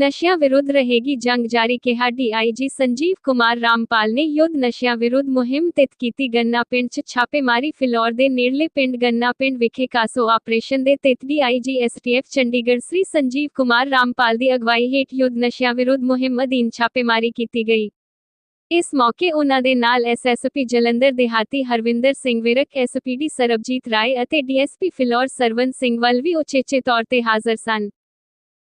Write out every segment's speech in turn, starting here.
ਨਸ਼ਿਆਂ ਵਿਰੁੱਧ ਰਹੇਗੀ ਜੰਗ ਜਾਰੀ ਕਿਹਾ ਡੀਆਈਜੀ ਸੰਜੀਵ ਕੁਮਾਰ ਰਾਮਪਾਲ ਨੇ। ਯੁੱਧ ਨਸ਼ਿਆਂ ਵਿਰੁੱਧ ਮੁਹਿੰਮ ਤਹਿਤ ਕੀਤੀ ਗੰਨਾ ਪਿੰਡ 'ਚ ਛਾਪੇਮਾਰੀ ਫਿਲੌਰ ਦੇ ਨੇੜਲੇ ਪਿੰਡ ਗੰਨਾ ਪਿੰਡ ਵਿਖੇ ਕਾਸੋ ਆਪਰੇਸ਼ਨ ਦੇ ਤਹਿਤ ਡੀਆਈਜੀ ਐਸਟੀਐਫ ਚੰਡੀਗੜ੍ਹ ਸ੍ਰੀ ਸੰਜੀਵ ਕੁਮਾਰ ਰਾਮਪਾਲ ਦੀ ਅਗਵਾਈ ਹੇਠ ਯੁੱਧ ਨਸ਼ਿਆਂ ਵਿਰੁੱਧ ਮੁਹਿੰਮ ਅਧੀਨ ਛਾਪੇਮਾਰੀ ਕੀਤੀ ਗਈ। ਇਸ ਮੌਕੇ ਉਹਨਾਂ ਦੇ ਨਾਲ ਐਸਐਸਪੀ ਜਲੰਧਰ ਦਿਹਾਤੀ ਹਰਵਿੰਦਰ ਸਿੰਘ ਵਿਰਕ ਐਸਪੀਡੀ ਸਰਬਜੀਤ ਰਾਏ ਅਤੇ ਡੀਐਸਪੀ ਫਿਲੌਰ ਸਰਵਨ ਸਿੰਘ ਵੱਲ ਵੀ ਉਚੇਚੇ ਤੌਰ ਤੇ ਹਾਜ਼ਰ ਸਨ।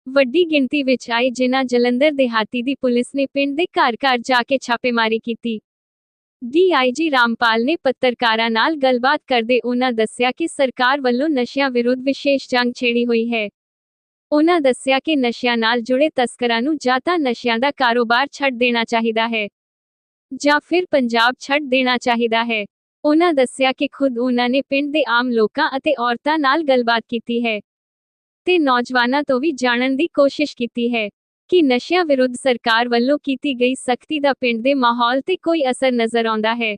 ਵੱਡੀ ਗਿਣਤੀ ਵਿੱਚ ਆਏ ਜਿਨ੍ਹਾਂ ਜਲੰਧਰ ਦਿਹਾਤੀ ਦੀ ਪੁਲਿਸ ਨੇ ਪਿੰਡ ਦੇ ਘਰ-ਘਰ ਜਾ ਕੇ ਛਾਪੇਮਾਰੀ ਕੀਤੀ। ਡੀਆਈਜੀ ਰਾਮਪਾਲ ਨੇ ਪੱਤਰਕਾਰਾਂ ਨਾਲ ਗੱਲਬਾਤ ਕਰਦੇ ਉਹਨਾਂ ਦੱਸਿਆ ਕਿ ਸਰਕਾਰ ਵੱਲੋਂ ਨਸ਼ਿਆਂ ਵਿਰੁੱਧ ਵਿਸ਼ੇਸ਼ ਜੰਗ ਛੇੜੀ ਹੋਈ ਹੈ। ਉਹਨਾਂ ਦੱਸਿਆ ਕਿ ਨਸ਼ਿਆਂ ਨਾਲ ਜੁੜੇ ਤਸਕਰਾਂ ਨੂੰ ਜਾਂ ਤਾਂ ਨਸ਼ਿਆਂ ਦਾ ਕਾਰੋਬਾਰ ਛੱਡ ਦੇਣਾ ਚਾਹੀਦਾ ਹੈ, ਜਾਂ ਫਿਰ ਪੰਜਾਬ ਛੱਡ ਦੇਣਾ ਚਾਹੀਦਾ ਹੈ। ਉਹਨਾਂ ਦੱਸਿਆ ਕਿ ਖੁਦ ਉਹਨਾਂ ਨੇ ਪਿੰਡ ਦੇ ਆਮ ਲੋਕਾਂ ਅਤੇ ਔਰਤਾਂ ਨਾਲ ਗੱਲਬਾਤ ਕੀਤੀ ਹੈ। ਤੇ ਨੌਜਵਾਨਾਂ ਤੋਂ ਵੀ ਜਾਣਨ ਦੀ ਕੋਸ਼ਿਸ਼ ਕੀਤੀ ਹੈ ਕਿ ਨਸ਼ਿਆਂ ਵਿਰੁੱਧ ਸਰਕਾਰ ਵੱਲੋਂ ਕੀਤੀ ਗਈ ਸਖਤੀ ਦਾ ਪਿੰਡ ਦੇ ਮਾਹੌਲ ਤੇ ਕੋਈ ਅਸਰ ਨਜ਼ਰ ਆਉਂਦਾ ਹੈ।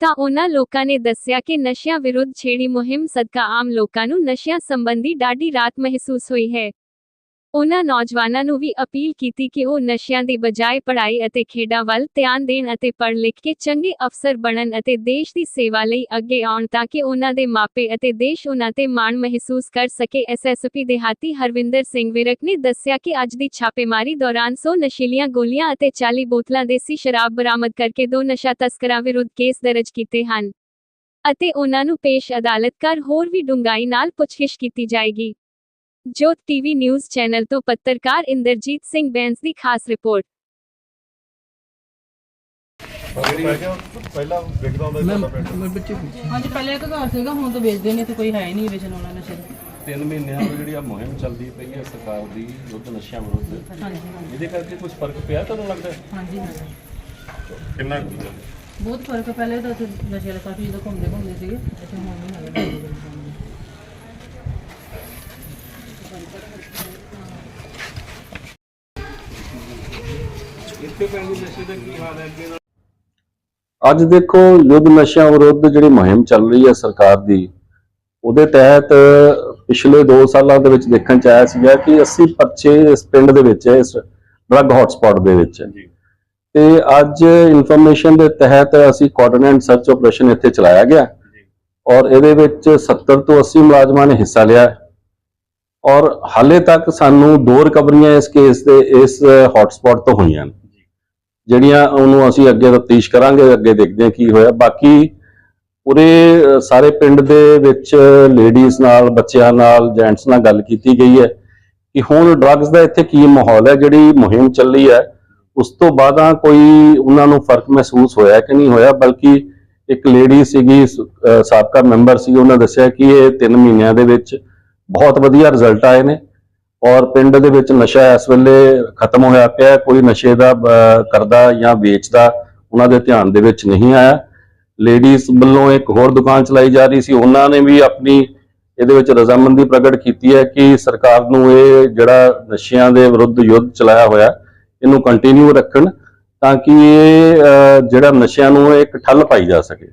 ਤਾਂ ਉਹਨਾਂ ਲੋਕਾਂ ਨੇ ਦੱਸਿਆ ਕਿ ਨਸ਼ਿਆਂ ਵਿਰੁੱਧ ਛੇੜੀ ਮੁਹਿੰਮ ਸਦਕਾ ਆਮ ਲੋਕਾਂ ਨੂੰ ਨਸ਼ਿਆਂ ਸੰਬੰਧੀ ਡਾਢੀ ਰਾਤ ਮਹਿਸੂਸ ਹੋਈ ਹੈ। ਉਹਨਾਂ ਨੌਜਵਾਨਾਂ ਨੂੰ ਵੀ ਅਪੀਲ ਕੀਤੀ ਕਿ ਉਹ ਨਸ਼ਿਆਂ ਦੀ ਬਜਾਏ ਪੜ੍ਹਾਈ ਅਤੇ ਖੇਡਾਂ ਵੱਲ ਧਿਆਨ ਦੇਣ ਅਤੇ ਪੜ੍ਹ ਲਿਖ ਕੇ ਚੰਗੇ ਅਫਸਰ ਬਣਨ ਅਤੇ ਦੇਸ਼ ਦੀ ਸੇਵਾ ਲਈ ਅੱਗੇ ਆਉਣ ਤਾਂ ਕਿ ਉਹਨਾਂ ਦੇ ਮਾਪੇ ਅਤੇ ਦੇਸ਼ ਉਹਨਾਂ ਤੇ ਮਾਣ ਮਹਿਸੂਸ ਕਰ ਸਕੇ। ਐਸਐਸਪੀ ਦਿਹਾਤੀ ਹਰਵਿੰਦਰ ਸਿੰਘ ਵਿਰਕ ਨੇ ਦੱਸਿਆ ਕਿ ਅੱਜ ਦੀ ਛਾਪੇਮਾਰੀ ਦੌਰਾਨ 100 ਨਸ਼ੀਲੀਆਂ ਗੋਲੀਆਂ ਅਤੇ 40 ਬੋਤਲਾਂ ਦੇਸੀ ਸ਼ਰਾਬ ਬਰਾਮਦ ਕਰਕੇ ਦੋ ਨਸ਼ਾ ਤਸਕਰਾਂ ਵਿਰੁੱਧ ਕੇਸ ਦਰਜ ਕੀਤੇ ਹਨ ਅਤੇ ਉਹਨਾਂ ਨੂੰ ਪੇਸ਼ ਅਦਾਲਤ ਕਰ ਹੋਰ ਵੀ ਡੂੰਘਾਈ ਨਾਲ ਪੁੱਛਗਿੱਛ ਕੀਤੀ ਜਾਏਗੀ। ਜੋਤ ਟੀਵੀ ਨਿਊਜ਼ ਚੈਨਲ ਤੋਂ ਪੱਤਰਕਾਰ ਇੰਦਰਜੀਤ ਸਿੰਘ ਬੈਂਸ ਦੀ ਖਾਸ ਰਿਪੋਰਟ। ਪਹਿਲਾਂ ਵਿਕਦਾ ਹੁੰਦਾ ਸੀ ਤੁਹਾਡਾ ਪਿੰਡ ਮੈਂ ਬੱਚੇ ਪੁੱਛੇ। ਹਾਂਜੀ ਪਹਿਲੇ ਇੱਕ ਘਰ ਸੀਗਾ ਹੁਣ ਤਾਂ ਵੇਚਦੇ ਨਹੀਂ ਤੇ ਕੋਈ ਹੈ ਹੀ ਨਹੀਂ ਵੇਚਣ ਵਾਲਾ ਨਸ਼ੇ ਦਾ। ਤਿੰਨ ਮਹੀਨਿਆਂ ਤੋਂ ਜਿਹੜੀ ਆ ਮੁਹਿੰਮ ਚੱਲਦੀ ਪਈ ਹੈ ਸਰਕਾਰ ਦੀ ਯੁੱਧ ਨਸ਼ਿਆਂ ਵਿਰੁੱਧ ਹਾਂਜੀ ਇਹਦੇ ਕਰਕੇ ਕੁਝ ਫ਼ਰਕ ਪਿਆ ਤੁਹਾਨੂੰ ਲੱਗਦਾ ਹੈ? ਹਾਂਜੀ ਹਾਂਜੀ। ਕਿੰਨਾ ਕੁ? ਬਹੁਤ ਫ਼ਰਕ ਹੈ ਪਹਿਲੇ ਤਾਂ ਉੱਥੇ ਨਸ਼ੇ ਵਾਲੇ ਕਾਫੀ ਜਦੋਂ ਘੁੰਮਦੇ ਘੁੰਮਦੇ ਸੀਗੇ ਇੱਥੇ ਹੁਣ ਨਹੀਂ ਹੈਗਾ। ਅੱਜ ਦੇਖੋ ਯੁੱਧ ਨਸ਼ਿਆਂ ਵਿਰੁੱਧ ਜਿਹੜੀ ਮੁਹਿੰਮ ਚੱਲ ਰਹੀ ਹੈ ਸਰਕਾਰ ਦੀ ਉਹਦੇ ਤਹਿਤ ਪਿਛਲੇ 2 ਸਾਲਾਂ ਦੇ ਵਿੱਚ ਦੇਖਣ ਚ ਆਇਆ ਸੀਗਾ ਕਿ 80 ਪਰਚੇ ਇਸ ਪਿੰਡ ਦੇ ਵਿੱਚ ਇਸ ਡਰੱਗ ਹੌਟਸਪੌਟ ਦੇ ਵਿੱਚ। ਤੇ ਅੱਜ ਇਨਫੋਰਮੇਸ਼ਨ ਦੇ ਤਹਿਤ ਅਸੀਂ ਕੋਆਰਡੀਨੇਟ ਸਰਚ ਆਪਰੇਸ਼ਨ ਇੱਥੇ ਚਲਾਇਆ ਗਿਆ। ਔਰ ਇਹਦੇ ਵਿੱਚ 70 ਤੋਂ 80 ਮੁਲਾਜ਼ਮਾਂ ਨੇ ਹਿੱਸਾ ਲਿਆ। ਔਰ ਹਾਲੇ ਤੱਕ ਸਾਨੂੰ ਦੋ ਰਿਕਵਰੀਆਂ ਇਸ ਕੇਸ ਦੇ, ਇਸ ਹੌਟਸਪੌਟ ਤੋਂ ਹੋਈਆਂ ਨੇ। ਜਿਹੜੀਆਂ ਉਹਨੂੰ ਅਸੀਂ ਅੱਗੇ ਤਫਤੀਸ਼ ਕਰਾਂਗੇ, ਅੱਗੇ ਦੇਖਦੇ ਹਾਂ ਕੀ ਹੋਇਆ। ਬਾਕੀ ਪੂਰੇ ਸਾਰੇ ਪਿੰਡ ਦੇ ਵਿੱਚ ਲੇਡੀਜ਼ ਨਾਲ, ਬੱਚਿਆਂ ਨਾਲ ਜੈਂਟਸ ਨਾਲ ਗੱਲ ਕੀਤੀ ਗਈ ਹੈ ਕਿ ਹੁਣ ਡਰੱਗਸ ਦਾ ਇੱਥੇ ਕੀ ਮਾਹੌਲ ਹੈ, ਜਿਹੜੀ ਮੁਹਿੰਮ ਚੱਲੀ ਹੈ, ਉਸ ਤੋਂ ਬਾਅਦਾਂ ਕੋਈ ਉਹਨਾਂ ਨੂੰ ਫ਼ਰਕ ਮਹਿਸੂਸ ਹੋਇਆ ਕਿ ਨਹੀਂ ਹੋਇਆ, ਬਲਕਿ ਇੱਕ ਲੇਡੀ ਸੀਗੀ ਸਾਬਕਾ ਮੈਂਬਰ ਸੀ, ਉਹਨਾਂ ਦੱਸਿਆ ਕਿ ਇਹ 3 ਮਹੀਨਿਆਂ ਦੇ ਵਿੱਚ ਬਹੁਤ ਵਧੀਆ ਰਿਜ਼ਲਟ ਆਏ ਨੇ ਔਰ ਪਿੰਡ ਦੇ ਵਿੱਚ ਨਸ਼ਾ ਇਸ ਵੇਲੇ ਖਤਮ ਹੋਇਆ ਪਿਆ ਕੋਈ ਨਸ਼ੇ ਦਾ ਕਰਦਾ ਜਾਂ ਵੇਚਦਾ ਉਹਨਾਂ ਦੇ ਧਿਆਨ ਦੇ ਵਿੱਚ ਨਹੀਂ ਆਇਆ। ਲੇਡੀਜ਼ ਵੱਲੋਂ ਇੱਕ ਹੋਰ ਦੁਕਾਨ ਚਲਾਈ ਜਾ ਰਹੀ ਸੀ। ਉਹਨਾਂ ਨੇ ਵੀ ਆਪਣੀ ਇਹਦੇ ਵਿੱਚ ਰਜ਼ਾਮੰਦੀ ਪ੍ਰਗਟ ਕੀਤੀ ਹੈ ਕਿ ਸਰਕਾਰ ਨੂੰ ਇਹ ਜਿਹੜਾ ਨਸ਼ਿਆਂ ਦੇ ਵਿਰੁੱਧ ਯੁੱਧ ਚਲਾਇਆ ਹੋਇਆ, ਇਹਨੂੰ ਕੰਟੀਨਿਊ ਰੱਖਣ ਤਾਂ ਕਿ ਇਹ ਜਿਹੜਾ ਨਸ਼ਿਆਂ ਨੂੰ ਇੱਕ ਠੱਲ ਪਾਈ ਜਾ ਸਕੇ।